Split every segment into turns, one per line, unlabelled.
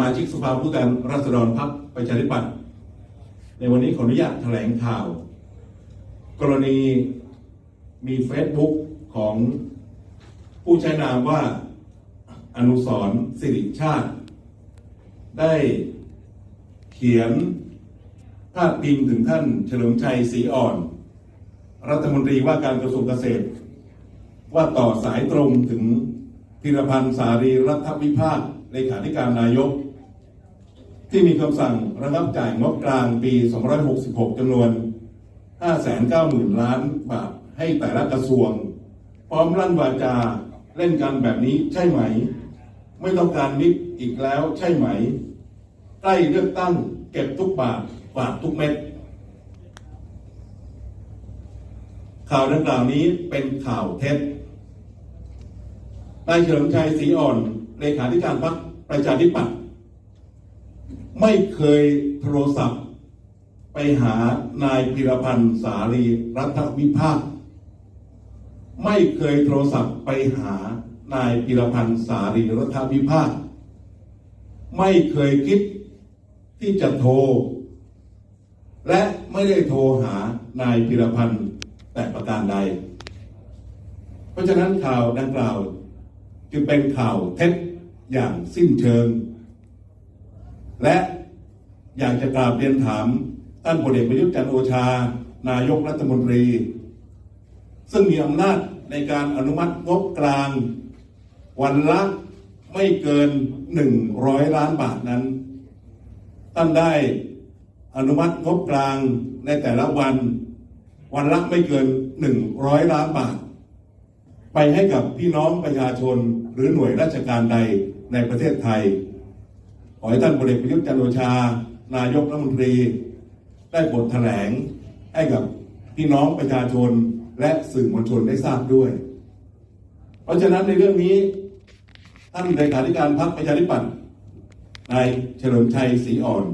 มาชิกสภาผู้แทนราษฎรพรรคประชาธิปัตย์ในวันนี้ขออนุญาตแถลงข่าว กรณีมีเฟซบุ๊กของผู้ใช้นามว่าอนุสรสิริชาติ ได้เขียนพาดพิงถึงท่านเฉลิมชัยศรีอ่อน รัฐมนตรีว่าการกระทรวงเกษตร ว่าต่อสายตรงถึงพิรพันธ์สารีรัฐวิภาคเลขาธิการนายก ที่มีคำสั่งระงับจ่ายงบกลางปี 2566จำนวน 590,000 ล้านบาทให้แต่ละกระทรวง พร้อมลั่นวาจาเล่นกันแบบนี้ใช่ไหม ไม่ต้องการนิดอีกแล้วใช่ไหม ใกล้เลือกตั้งเก็บทุกบาทฝากทุกเม็ดข่าวดังกล่าวนี้เป็นข่าวเท็จนายเฉลิมชัยศรีอ่อน เลขาธิการพรรคประชาธิปัตย์ ไม่เคยโทรศัพท์ ไปหานายพิรพันธ์สารีรัฐวิภาค ไม่เคยโทรศัพท์ไปหานายพิรพันธ์สารีรัฐวิภาค ไม่เคยคิดที่จะโทร และไม่ได้โทรหานายพิรพันธ์แต่ประการใด เพราะฉะนั้นข่าวดังกล่าวจึงเป็นข่าวเท็จอย่างสิ้นเชิง และอยากจะกราบเรียนถามท่านพลเอกประยุทธ์จันโอชา นายกรัฐมนตรี ซึ่งมีอำนาจในการอนุมัติงบกลาง วันละไม่เกินหนึ่งร้อยล้านบาทนั้น ท่านได้อนุมัติงบกลางในแต่ละวัน วันละไม่เกินหนึ่งร้อยล้านบาท ไปให้กับพี่น้องประชาชนหรือหน่วยราชการใดในประเทศไทย ขอให้ท่านพลเอกประยุทธ์จันทร์โอชา นายกรัฐมนตรี ได้บทแถลงให้กับพี่น้องประชาชนและสื่อมวลชนได้ทราบด้วย เพราะฉะนั้นในเรื่องนี้ ท่านเลขาธิการพรรคประชาธิปัตย์นายเฉลิมชัยศรีอ่อน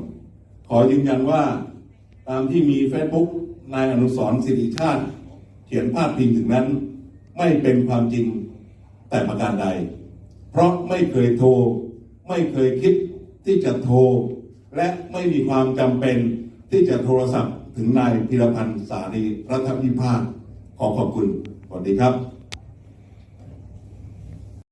ขอยืนยันว่าตามที่มีเฟซบุ๊กนายอนุสรสิริชาติ เขียนพาดพิงถึงนั้น ไม่เป็นความจริงแต่ประการใด เพราะไม่เคยโทร ไม่เคยคิด ที่จะโทร และไม่มีความจำเป็นที่จะโทรศัพท์ถึงนายพิรพันธ์สารีรัฐพิพาทขอขอบคุณสวัสดีครับ